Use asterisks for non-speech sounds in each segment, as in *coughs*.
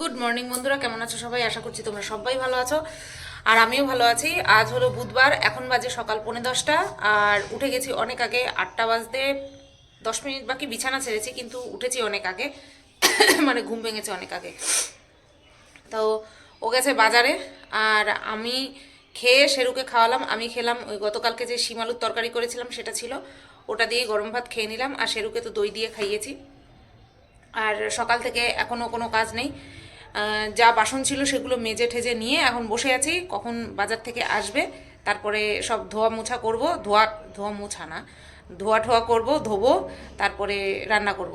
Good morning বন্ধুরা। কেমন আছো সবাই? আশা করছি তোমরা সবাই ভালো আছো। আর আমিও ভালো আছি। আজ হলো বুধবার। এখন বাজে সকাল পৌনে দশটা। আর উঠে গেছি অনেক আগে আটটা বাজতে দশ মিনিট বাকি বিছানা ছেড়েছি, কিন্তু উঠেছি অনেক আগে। *coughs* মানে ঘুম ভেঙেছে অনেক আগে। তো ও গেছে বাজারে। আর আমি খেয়ে শেরুকে খাওয়ালাম। আমি খেলাম ওই গতকালকে যে শিমালুর তরকারি করেছিলাম, সেটা ছিল। ওটা দিয়ে গরম ভাত খেয়ে নিলাম। আর শেরুকে তো দই দিয়ে খাইয়েছি। আর সকাল থেকে এখনও কোনো কাজ নেই। যা বাসন ছিল সেগুলো মেজে ঠেজে নিয়ে এখন বসে আছি, কখন বাজার থেকে আসবে, তারপরে সব ধোয়া মোছা করব, ধোয়া ধোয়া মোছা না, ধোয়া ঠোয়া করব, ধোবো, তারপরে রান্না করব।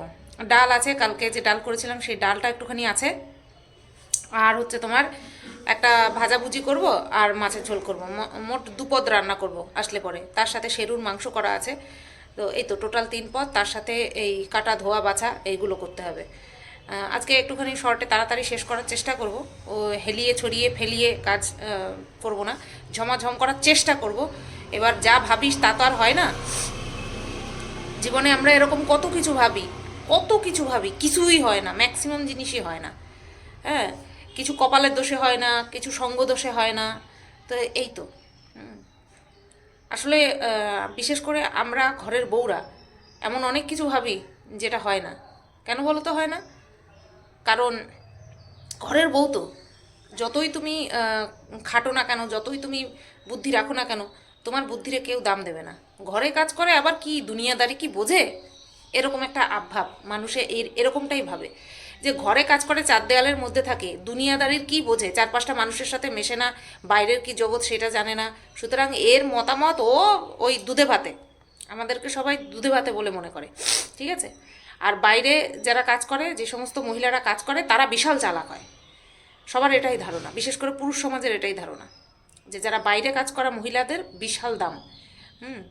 ডাল আছে, কালকে যে ডাল করেছিলাম সেই ডালটা একটুখানি আছে। আর হচ্ছে তোমার একটা ভাজাভুজি করব আর মাছের ঝোল করব। মোট দুপদ রান্না করব আসলে পরে। তার সাথে সেরুর মাংস করা আছে। তো এই তো টোটাল তিন পদ, তার সাথে এই কাটা ধোয়া বাছা, এইগুলো করতে হবে। আজকে একটুখানি শর্টে তাড়াতাড়ি শেষ করার চেষ্টা করব। ও হেলিয়ে, ছড়িয়ে, ফেলিয়ে কাজ করব না। ঝমাঝম করার চেষ্টা করব। এবার যা ভাবিস তা তো আর হয় না। জীবনে আমরা এরকম কত কিছু ভাবি, কত কিছু ভাবি, কিছুই হয় না ম্যাক্সিমাম জিনিসই হয় না। হ্যাঁ কিছু কপালের দোষে হয় না, কিছু সঙ্গ দোষে হয় না। তো এই তো। আসলে বিশেষ করে আমরা ঘরের বউরা এমন অনেক কিছু ভাবি যেটা হয় না। কেন বলো তো হয় না? কারণ ঘরের বউ তো। যতই তুমি খাটো না কেন, যতই তুমি বুদ্ধি রাখো না কেন, তোমার বুদ্ধিরে কেউ দাম দেবে না। ঘরে কাজ করে আবার কি দুনিয়াদারি কি বোঝে? এরকম একটা আভাব মানুষে এর, এরকমটাই ভাবে। যে ঘরে কাজ করে চার দেয়ালের মধ্যে থাকে, দুনিয়াদারির কি বোঝে? চার পাঁচটা মানুষের সাথে মেশে না, বাইরের কি জগৎ সেটা জানে না। সুতরাং এর মতামত ও ওই দুধে ভাতে। আমাদেরকে সবাই দুধে ভাতে বলে মনে করে। ঠিক আছে? আর বাইরে যারা কাজ করে, যে সমস্ত মহিলারা কাজ করে, তারা বিশাল চালাক হয়। সবার এটাই ধারণা, বিশেষ করে পুরুষ সমাজের এটাই ধারণা, যে যারা বাইরে কাজ করা মহিলাদের বিশাল দাম। হুম,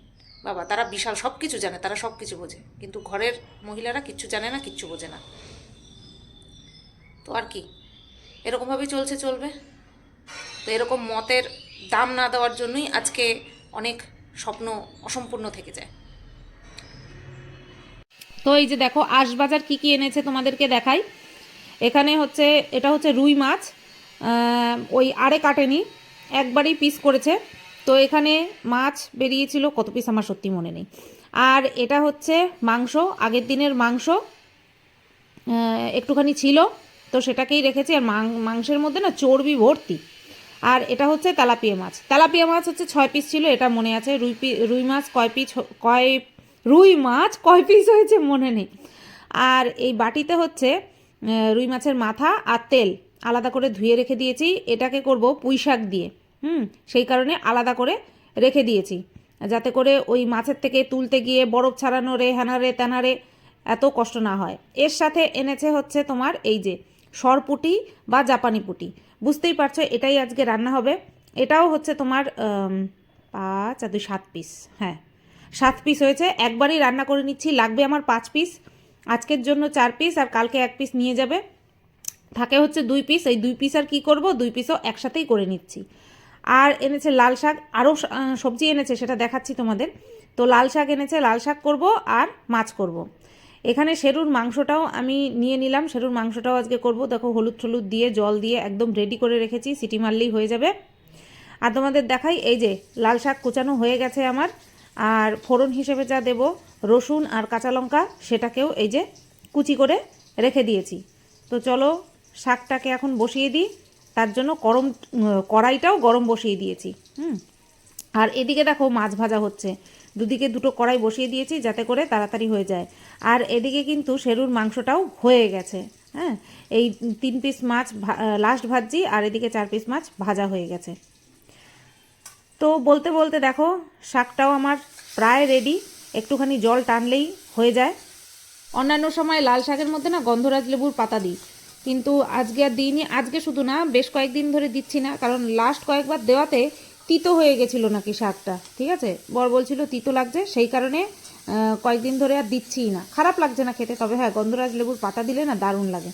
বাবা, তারা বিশাল সব কিছু জানে, তারা সব কিছু বোঝে, কিন্তু ঘরের মহিলারা কিচ্ছু জানে না, কিচ্ছু বোঝে না। তো আর কি, এরকমভাবেই চলছে, চলবে। তো এরকম মতের দাম না দেওয়ার জন্যই আজকে অনেক স্বপ্ন অসম্পূর্ণ থেকে যায়। তো এই যে দেখো, আশবাজার কি কি এনেছে তোমাদেরকে দেখাই। এখানে হচ্ছে, এটা হচ্ছে রুই মাছ ওই আরে কাটেনি, একবারই পিস করেছে। তো এখানে মাছ বেরিয়েছিল, কত পিস আমার সত্যি মনে নেই। আর এটা হচ্ছে মাংস, আগের দিনের মাংস একটুখানি ছিল, তো সেটাকেই রেখেছি। আর মাংসের মধ্যে না চর্বি ভর্তি। আর এটা হচ্ছে তেলাপিয়া মাছ। তেলাপিয়া মাছ হচ্ছে ছয় পিস ছিল, এটা মনে আছে। রুই পি, রুই মাছ কয় পিস কয় রুই মাছ কয় পিস হয়েছে মনে নেই। আর এই বাটিতে হচ্ছে রুই মাছের মাথা আর তেল আলাদা করে ধুয়ে রেখে দিয়েছি। এটাকে করব পুঁই শাক দিয়ে। হুম, সেই কারণে আলাদা করে রেখে দিয়েছি। যাতে করে ওই মাছের থেকে তুলতে গিয়ে বরফ ছাড়ানো রে হ্যানারে ত্যানারে এত কষ্ট না হয়। এর সাথে এনেছে হচ্ছে তোমার এই যে সরপুটি বা জাপানি পুটি। বুঝতেই পারছ, এটাই আজকে রান্না হবে। এটাও হচ্ছে তোমার পাঁচ আর দুই, সাত পিস হ্যাঁ। সাত পিস হয়েছে। একবারই রান্না করে নিচ্ছি। লাগবে আমার পাঁচ পিস আজকের জন্য চার পিস আর কালকে এক পিস নিয়ে যাবে। থাকে হচ্ছে দুই পিস এই দুই পিস আর কি করব? দুই পিসও একসাথেই করে নিচ্ছি। আর এনেছে লাল শাক। আরও সবজি এনেছে, সেটা দেখাচ্ছি তোমাদের। তো লাল শাক এনেছে, লাল শাক করব আর মাছ করব। এখানে সেরুর মাংসটাও আমি নিয়ে নিলাম। সেরুর মাংসটাও আজকে করব। দেখো, হলুদ টলুদ দিয়ে, জল দিয়ে একদম রেডি করে রেখেছি। সিটি মারলেই হয়ে যাবে। আর তোমাদের দেখাই, এই যে লাল শাক কুচানো হয়ে গেছে আমার। আর ফোড়ন হিসেবে যা দেব, রসুন আর কাঁচা লঙ্কা, সেটাকেও এই যে কুচি করে রেখে দিয়েছি। তো চলো, শাকটাকে এখন বসিয়ে দিই। তার জন্য গরম কড়াইটাও গরম বসিয়ে দিয়েছি, হুম? আর এদিকে দেখো মাছ ভাজা হচ্ছে। দুদিকে দুটো কড়াই বসিয়ে দিয়েছি যাতে করে তাড়াতাড়ি হয়ে যায়। আর এদিকে কিন্তু সেরুর মাংসটাও হয়ে গেছে হ্যাঁ? এই তিন পিস মাছ লাস্ট ভাজছি, আর এদিকে চার পিস মাছ ভাজা হয়ে গেছে। তো বলতে বলতে দেখো, শাকটাও আমার প্রায় রেডি একটুখানি জল টানলেই হয়ে যায়। অন্যান্য সময় লাল শাকের মধ্যে না গন্ধরাজ লেবুর পাতা দিই। কিন্তু আজকে আর দিইনি, আজকে শুধু না, বেশ কয়েকদিন ধরে দিচ্ছি না, কারণ লাস্ট কয়েকবার দেওয়াতে তিতো হয়ে গেছিল নাকি শাকটা, ঠিক আছে? বর বলছিল তিতো লাগছে, সেই কারণে কয়েকদিন ধরে আর দিচ্ছিই না। খারাপ লাগছে না খেতে, তবে হ্যাঁ গন্ধরাজ লেবুর পাতা দিলে না দারুণ লাগে।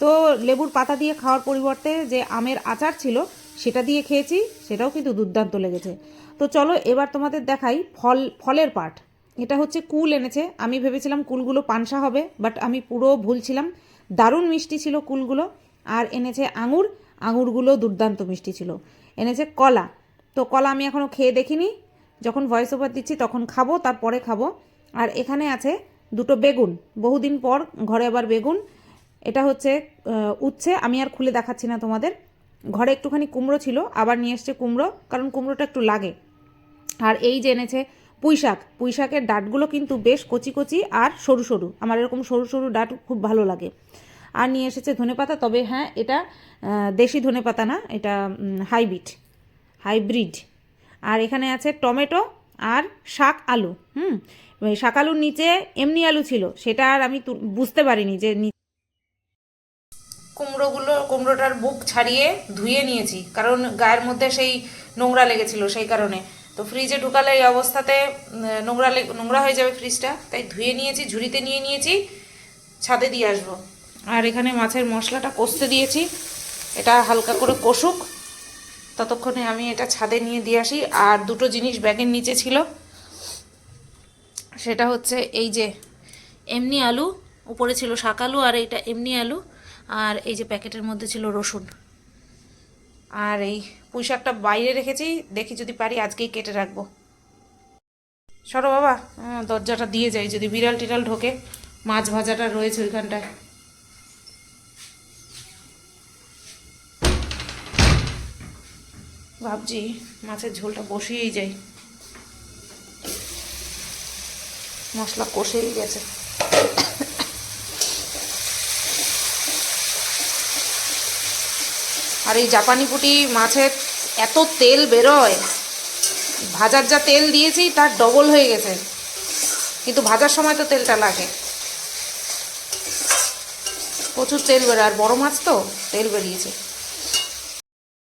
তো লেবুর পাতা দিয়ে খাওয়ার পরিবর্তে যে আমের আচার ছিল সেটা দিয়ে খেয়েছি, সেটাও কিন্তু দুর্দান্ত লেগেছে। তো চলো এবার তোমাদের দেখাই ফল, ফলের পাট। এটা হচ্ছে কুল এনেছে। আমি ভেবেছিলাম কুলগুলো পানসা হবে বাট আমি পুরো ভুল ছিলাম। দারুণ মিষ্টি ছিল কুলগুলো। আর এনেছে আঙুর, আঙুরগুলো দুর্দান্ত মিষ্টি ছিল। এনেছে কলা। তো কলা আমি এখনও খেয়ে দেখিনি। যখন ভয়েস ওভার দিচ্ছি তখন খাব, তারপরে খাব। আর এখানে আছে দুটো বেগুন। বহুদিন পর ঘরে আবার বেগুন। এটা হচ্ছে উচ্ছে। আমি আর খুলে দেখাচ্ছি না তোমাদের। ঘরে একটুখানি কুমড়ো ছিল, আবার নিয়ে এসছে কুমড়ো, কারণ কুমড়োটা একটু লাগে। আর এই যে এনেছে পুঁই শাক, পুঁই শাকের ডাঁটগুলো কিন্তু বেশ কচি কচি আর সরু সরু, আমার এরকম সরু সরু ডাঁট খুব ভালো লাগে। আর নিয়ে এসেছে ধনেপাতা, তবে হ্যাঁ এটা দেশি ধনেপাতা না, এটা হাইব্রিড হাইব্রিড। আর এখানে আছে টমেটো আর শাক আলু, হুম? শাক আলুর নিচে এমনি আলু ছিল, সেটা আর আমি বুঝতে পারিনি যে কুমড়োগুলো, কুমড়োটার বুক ছাড়িয়ে ধুয়ে নিয়েছি। কারণ গায়ের মধ্যে সেই নোংরা লেগেছিল সেই কারণে। তো ফ্রিজে ঢুকালে এই অবস্থাতে নোংরা নোংরা হয়ে যাবে ফ্রিজটা তাই ধুয়ে নিয়েছি, ঝুড়িতে নিয়ে নিয়েছি, ছাদে দিয়ে আসব। আর এখানে মাছের মশলাটা কষতে দিয়েছি। এটা হালকা করে কষুক। ততক্ষণে আমি এটা ছাদে নিয়ে দিয়ে আসি। আর দুটো জিনিস ব্যাগের নিচে ছিল। সেটা হচ্ছে এই যে, এমনি আলু, উপরে ছিল শাক আলু, আর এইটা এমনি আলু। আর এই যে প্যাকেটের মধ্যে ছিল রসুন। আর এই পুঁই শাকটা বাইরে রেখেছি, দেখি যদি পারি আজকেই কেটে রাখব। সরো বাবা দরজাটা দিয়ে যাই, যদি বিড়াল টিড়াল ঢোকে, মাছ ভাজাটা রয়েছে ওইখানটায়। ভাবছি মাছের ঝোলটা বসিয়েই যাই। মশলা কষেই গেছে। আর এই জাপানি পুটি মাছের এত তেল বেরোয়। ভাজার যা তেল দিয়েছি, তার ডবল হয়ে গেছে। কিন্তু ভাজার সময় তো তেলটা লাগে। প্রচুর তেল বেরোয়, আর বড় মাছ তো তেল বেরিয়েছে।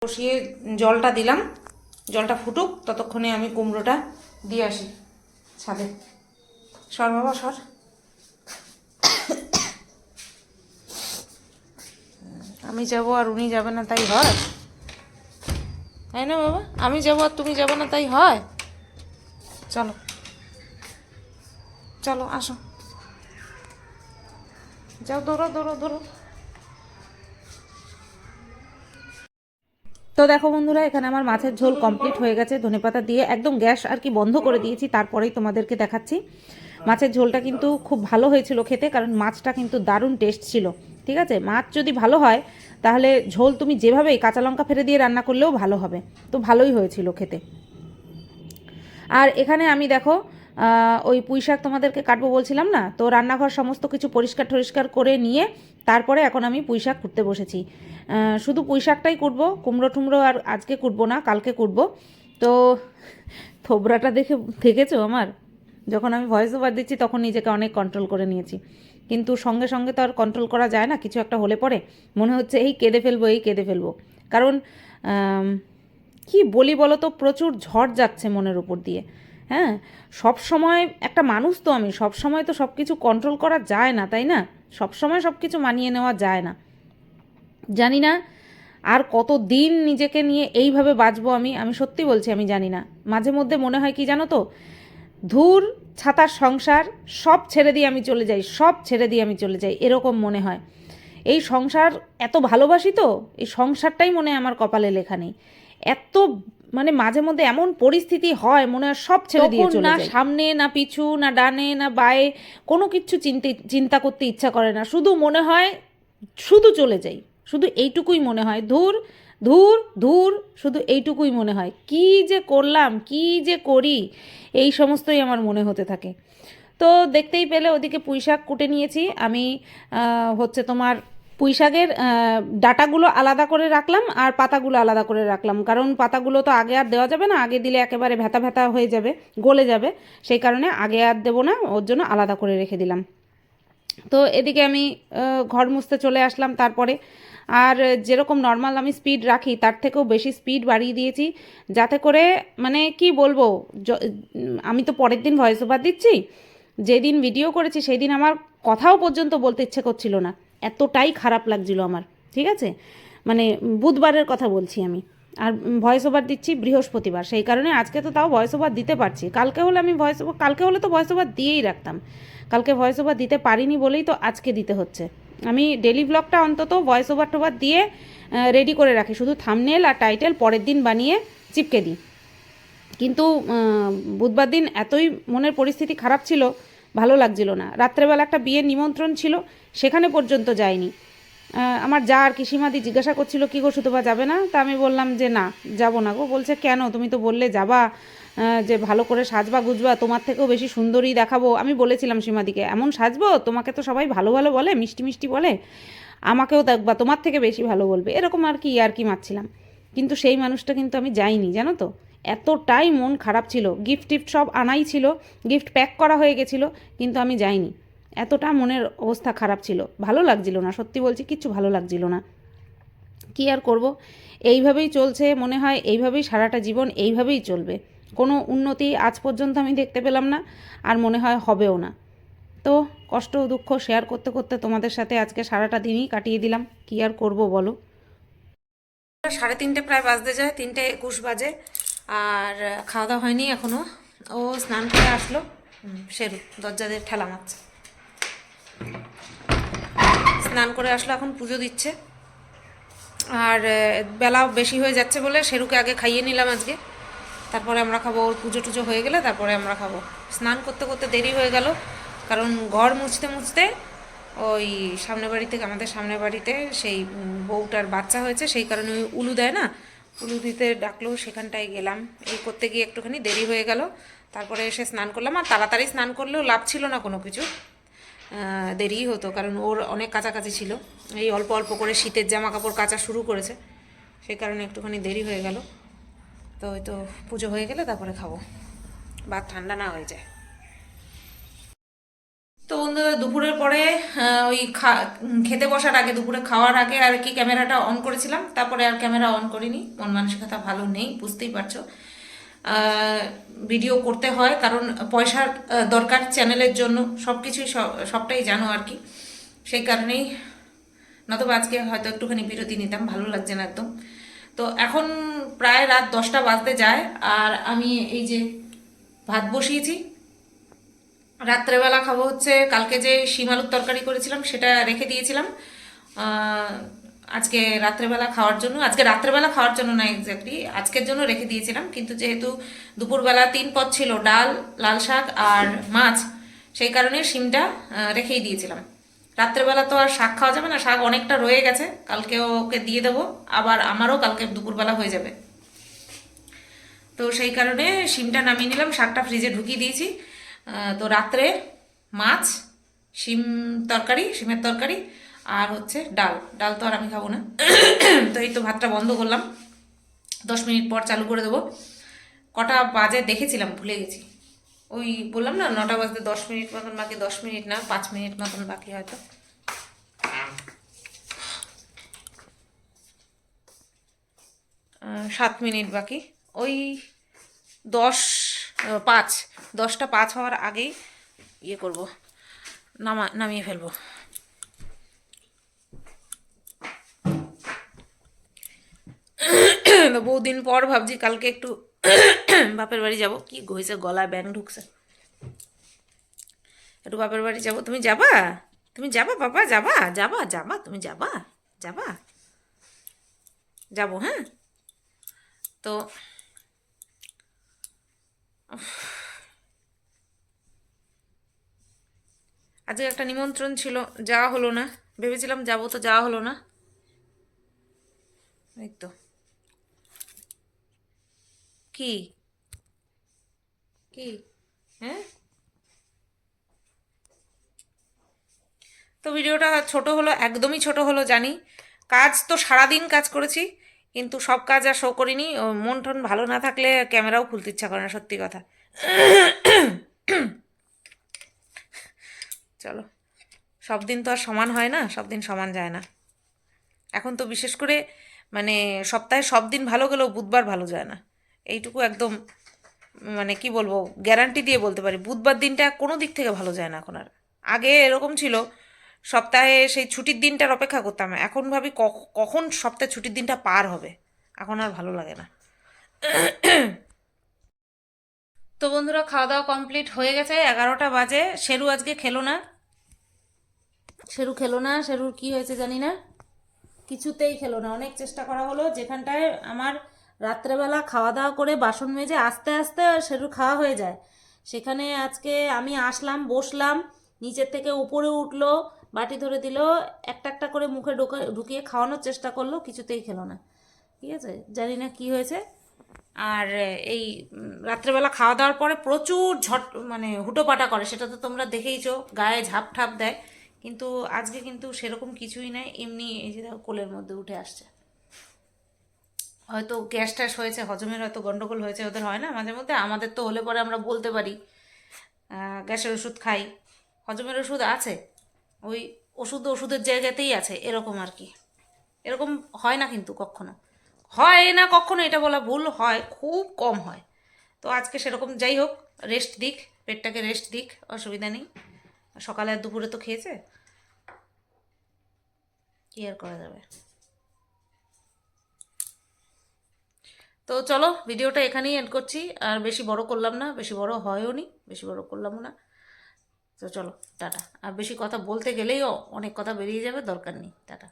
বসিয়ে জলটা দিলাম। জলটা ফুটুক, ততক্ষণে আমি কুমড়োটা দিয়ে আসি ছাদে। সর বাবা, সর। আমি যাব আর উনি যাবে না, তাই হয়? তাই না বাবা? আমি যাব আর তুমি যাবে না, তাই হয়? চলো। চলো, আসো। যাও দৌড়ো দৌড়ো দৌড়ো তো দেখো বন্ধুরা, এখানে আমার মাছের ঝোল কমপ্লিট হয়ে গেছে। ধনেপাতা দিয়ে একদম গ্যাস আর কি বন্ধ করে দিয়েছি, তারপরেই তোমাদেরকে দেখাচ্ছি। মাছের ঝোলটা কিন্তু খুব ভালো হয়েছিল খেতে, কারণ মাছটা কিন্তু দারুণ টেস্ট ছিল। ঠিক আছে? মাছ যদি ভালো হয়, তাহলে ঝোল তুমি যেভাবেই কাঁচা লঙ্কা ফেলে দিয়ে রান্না করলেও ভালো হবে। তো ভালোই হয়েছিল খেতে। আর এখানে আমি দেখো ওই পুঁই শাক তোমাদেরকে কাটবো বলছিলাম না? তো রান্নাঘর সমস্ত কিছু পরিষ্কার টরিষ্কার করে নিয়ে তারপরে এখন আমি পুঁই শাক কুটতে বসেছি। শুধু পুঁই শাকটাই কুটবো কুমড়ো টুমড়ো আর আজকে কুটবো না, কালকে কুটবো তো থোবরাটা দেখে, দেখেছ আমার? যখন আমি ভয়েস ওভার দিচ্ছি, তখন নিজেকে অনেক কন্ট্রোল করে নিয়েছি। কিন্তু সঙ্গে সঙ্গে তো আর কন্ট্রোল করা যায় না, কিছু একটা হলে পরে। মনে হচ্ছে, এই কেঁদে ফেলব, এই কেঁদে ফেলব। কারণ কি বলি বলো তো, প্রচুর ঝড় যাচ্ছে মনের উপর দিয়ে। হ্যাঁ? সব সময় একটা মানুষ তো আমি, সব সময় তো সব কিছু কন্ট্রোল করা যায় না, তাই না? সব সময় সব কিছু মানিয়ে নেওয়া যায় না। জানি না আর কত দিন নিজেকে নিয়ে এইভাবে বাঁচবো আমি আমি সত্যি বলছি, আমি জানি না। মাঝে মধ্যে মনে হয় কি জানো তো ধুর ছাতার সংসার সব ছেড়ে দিয়ে আমি চলে যাই সব ছেড়ে দিয়ে আমি চলে যাই এরকম মনে হয়। এই সংসার এত ভালোবাসি তো এই সংসারটাই মনে হয় আমার কপালে লেখা নেই। এত মানে মাঝে মধ্যে এমন পরিস্থিতি হয় মনে হয় সব ছেড়ে দিয়ে চলে না সামনে না পিছু না ডানে না বায়ে কোনো কিছু চিন্তে চিন্তা করতে ইচ্ছা করে না। শুধু মনে হয় শুধু চলে যাই শুধু এইটুকুই মনে হয়। ধুর ধুর ধুর, শুধু এইটুকুই মনে হয়। কি যে করলাম, কি যে করি, এই সমস্তই আমার মনে হতে থাকে। তো দেখতেই পেলে ওদিকে পুঁইশাক কুটে নিয়েছি। আমি হচ্ছে তোমার পুঁইশাকের ডাটাগুলো আলাদা করে রাখলাম আর পাতাগুলো আলাদা করে রাখলাম। কারণ পাতাগুলো তো আগে আর দেওয়া যাবে না, আগে দিলে একেবারে ভেতা ভেতা হয়ে যাবে, গলে যাবে। সেই কারণে আগে আর দেবো না, ওর জন্য আলাদা করে রেখে দিলাম। তো এদিকে আমি ঘর মুছতে চলে আসলাম। তারপরে আর যেরকম নর্মাল আমি স্পিড রাখি, তার থেকেও বেশি স্পিড বাড়িয়ে দিয়েছি। যাতে করে মানে কি বলব আমি তো পরের দিন ভয়েস ওভার দিচ্ছি। যেদিন ভিডিও করেছি সেই দিন আমার কথাও পর্যন্ত বলতে ইচ্ছে করছিল না। এতটাই খারাপ লাগছিল আমার, ঠিক আছে? মানে বুধবারের কথা বলছি আমি। আর ভয়েস ওভার দিচ্ছি বৃহস্পতিবার। সেই কারণে আজকে তো তাও ভয়েস ওভার দিতে পারছি। কালকে হলে আমি ভয়েস ওভার কালকে হলে তো ভয়েস ওভার দিয়েই রাখতাম। কালকে ভয়েস ওভার দিতে পারিনি বলেই তো আজকে দিতে হচ্ছে। আমি ডেলি ব্লগটা অন্তত ভয়েস ওভার টোভার দিয়ে রেডি করে রাখি। শুধু থামনেল আর টাইটেল পরের দিন বানিয়ে চিপকে দিই। কিন্তু বুধবার দিন এতই মনের পরিস্থিতি খারাপ ছিল ভালো লাগছিল না। রাত্রেবেলা একটা বিয়ের নিমন্ত্রণ ছিল সেখানে পর্যন্ত আহ, আমার যা আর কিসিমাদি জিজ্ঞাসা করছিল, কী গো সুতপা, যাবে না? তা আমি বললাম যে, না, যাব না গো। বলছে, কেন? তুমি তো বললে যাবা যে ভালো করে সাজবা, গুজবা, তোমার থেকেও বেশি সুন্দরী দেখাবো। আমি বলেছিলাম সীমাদিকে এমন সাজবো? তোমাকে তো সবাই ভালো ভালো বলে, মিষ্টি মিষ্টি বলে। আমাকেও দেখবা তোমার থেকে বেশি ভালো বলবে। এরকম আর কি আর কি মারছিলাম। কিন্তু সেই মানুষটা কিন্তু আমি যাইনি, জানো তো? এতটাই মন খারাপ ছিল। গিফট টিফট সব আনাই ছিল, গিফট প্যাক করা হয়ে গেছিল, কিন্তু আমি যাইনি। এতটা মনের অবস্থা খারাপ ছিল। ভালো লাগছিল না সত্যি বলছি কিচ্ছু ভালো লাগছিল না। কী আর করব? এইভাবেই চলছে মনে হয় এইভাবেই সারাটা জীবন এইভাবেই চলবে। কোনো উন্নতি আজ পর্যন্ত আমি দেখতে পেলাম না আর মনে হয় হবেও না। তো কষ্ট দুঃখ শেয়ার করতে করতে তোমাদের সাথে আজকে সারাটা দিনই কাটিয়ে দিলাম। কী আর করব বলো? সাড়ে তিনটে প্রায় বাজতে যায় তিনটে একুশ বাজে আর খাওয়া দাওয়া হয়নি এখনও। ও স্নান করে আসলো। হুম, শেরু দরজা ঠেলা মারছে। স্নান করে আসলো, এখন পুজো দিচ্ছে। আর বেলা বেশি হয়ে যাচ্ছে বলে সেরুকে আগে খাইয়ে নিলাম আজকে। তারপরে আমরা খাব, ওর পুজো টুজো হয়ে গেলে তারপরে আমরা খাব। স্নান করতে করতে দেরি হয়ে গেল, কারণ ঘর মুছতে মুছতে ওই সামনে বাড়ি থেকে, আমাদের সামনে বাড়িতে সেই বউটার বাচ্চা হয়েছে, সেই কারণে ওই উলু দেয় না। উলু দিতে ডাকলো, সেখানটায় গেলাম। এই করতে গিয়ে একটুখানি দেরি হয়ে গেল। তারপরে এসে স্নান করলাম, আর তাড়াতাড়ি স্নান করলেও লাভ ছিল না কোনো কিছু। দেরিই হতো, কারণ ওর অনেক কাছাকাছি ছিল। এই অল্প অল্প করে শীতের জামা কাপড় কাচা শুরু করেছে। সেই কারণে একটুখানি দেরি হয়ে গেল। তো ওই তো পুজো হয়ে গেলে তারপরে খাব। বা ঠান্ডা না হয়ে যায়। তো বন্ধুরা, দুপুরের পরে ওই খা, খেতে বসার আগে, দুপুরে খাওয়ার আগে আর কি ক্যামেরাটা অন করেছিলাম। তারপরে আর ক্যামেরা অন করিনি। মন মানসিকতা ভালো নেই, বুঝতেই পারছ। ভিডিও করতে হয়, কারণ পয়সার দরকার চ্যানেলের জন্য সব কিছুই সবটাই জানো আর কি। সেই কারণেই নতুবা আজকে হয়তো একটুখানি বিরতি নিতাম, ভালো লাগছে না একদম। তো এখন প্রায় রাত দশটা বাজতে যায়, আর আমি এই যে ভাত বসিয়েছি, রাত্রেবেলা খাব হচ্ছে, কালকে যে শিম আলুর তরকারি করেছিলাম, সেটা রেখে দিয়েছিলাম। আজকে রাত্রেবেলা খাওয়ার জন্য, আজকে রাত্রেবেলা খাওয়ার জন্য না এক্স্যাক্টলি আজকের জন্য রেখে দিয়েছিলাম, কিন্তু যেহেতু দুপুরবেলা তিন পদ ছিল, ডাল, লাল শাক আর মাছ, সেই কারণে শিমটা রেখেই দিয়েছিলাম। রাত্রেবেলা তো আর শাক খাওয়া যাবে না, শাক অনেকটা রয়ে গেছে, কালকে ওকে দিয়ে দেবো, আবার আমারও কালকে দুপুরবেলা হয়ে যাবে। তো সেই কারণে শিমটা নামিয়ে নিলাম, শাকটা ফ্রিজে ঢুকিয়ে দিয়েছি। তো রাত্রে মাছ, শিম তরকারি, শিমের তরকারি আর হচ্ছে ডাল। ডাল তো আর আমি খাব না। তো এই তো ভাতটা বন্ধ করলাম। দশ মিনিট পর চালু করে দেবো। কটা বাজে দেখেছিলাম, ভুলে গেছি। ওই বললাম না, নটা বাজতে দশ মিনিট মতন বাকি, দশ মিনিট না, পাঁচ মিনিট মতন বাকি হয়তো। সাত মিনিট বাকি। ওই দশ পাঁচ, দশটা পাঁচ হওয়ার আগেই ইয়ে করব, নামা, নামিয়ে ফেলব। তো বহুদিন পর ভাবছি কালকে একটু বাপের বাড়ি যাব। কি হয়েছে গলায় ব্যাং ঢুকছে। একটু বাপের বাড়ি যাব। তুমি যাবা? তুমি যাবা বাবা? যাবা? যাবা? যাবা? তুমি যাবা? যাবা? যাব হ্যাঁ? তো আজকে একটা নিমন্ত্রণ ছিল, যাওয়া হলো না। ভেবেছিলাম যাব, তো যাওয়া হলো না। এই তো। কি? কি? হ্যাঁ? তো ভিডিওটা ছোট হলো একদমই ছোট হলো জানি। কাজ তো সারাদিন কাজ করেছি কিন্তু সব কাজ আর শো করিনি। মন টন ভালো না থাকলে ক্যামেরাও খুলতে ইচ্ছা করে না সত্যি কথা। চলো। সব দিন তো আর সমান হয় না সব দিন সমান যায় না। এখন তো বিশেষ করে মানে সপ্তাহে সব দিন ভালো গেলেও বুধবার ভালো যায় না। এইটুকু একদম মানে কি বলব গ্যারান্টি দিয়ে বলতে পারি। বুধবার দিনটা কোনো দিক থেকে ভালো যায় না এখন আর। আগে এরকম ছিল, সপ্তাহে সেই ছুটির দিনটার অপেক্ষা করতাম। এখন ভাবি কখ- কখন সপ্তাহে ছুটির দিনটা পার হবে? এখন আর ভালো লাগে না। তো বন্ধুরা খাওয়া দাওয়া কমপ্লিট হয়ে গেছে, এগারোটা বাজে। শেরু আজকে খেলো না। শেরু খেলো না। শেরুর কি হয়েছে জানি না। কিছুতেই খেলো না। অনেক চেষ্টা করা হলো যেখানটায় আমার রাত্রেবেলা খাওয়া দাওয়া করে বাসন মেজে আস্তে আস্তে শেরুর খাওয়া হয়ে যায়। সেখানে আজকে আমি আসলাম, বসলাম, নিচের থেকে উপরে উঠল, বাটি ধরে দিল, একটা একটা করে মুখে ঢোকা, ঢুকিয়ে খাওয়ানোর চেষ্টা করল, কিছুতেই খেলো না। ঠিক আছে? জানি না কি হয়েছে। আর এই রাত্রেবেলা খাওয়া দাওয়ার পরে প্রচুর ঝট মানে হুটোপাটা করে, সেটা তো তোমরা দেখেইছো, গায়ে ঝাপ ঠাপ দেয়। কিন্তু আজকে কিন্তু সেরকম কিছুই নাই, এমনি এই যে কোলের মধ্যে উঠে আসছে। হয়তো গ্যাস ট্যাস হয়েছে, হজমের হয়তো গন্ডগোল হয়েছে, ওদের হয় না? মাঝে মধ্যে আমাদের তো হলে পরে আমরা বলতে পারি গ্যাসের ওষুধ খাই। হজমের ওষুধ আছে, ওই ওষুধ ওষুধের জায়গাতেই আছে, এরকম আর কি। এরকম হয় না কিন্তু কখনো। হয় না কখনো, এটা বলা ভুল, হয়, খুব কম হয়। তো আজকে সেরকম যাই হোক রেস্ট দিক, পেটটাকে রেস্ট দিক, অসুবিধা নেই। সকালে আর দুপুরে তো খেয়েছে। কি আর করা যাবে? তো চলো, ভিডিওটা এখানেই এন্ড করছি। আর বেশি বড় করলাম না, বেশি বড় হয়ও নি, বেশি বড় করলামও না। তো চলো, টাটা। আর বেশি কথা বলতে গেলেই অনেক কথা বেরিয়ে যাবে, দরকার নেই। টাটা।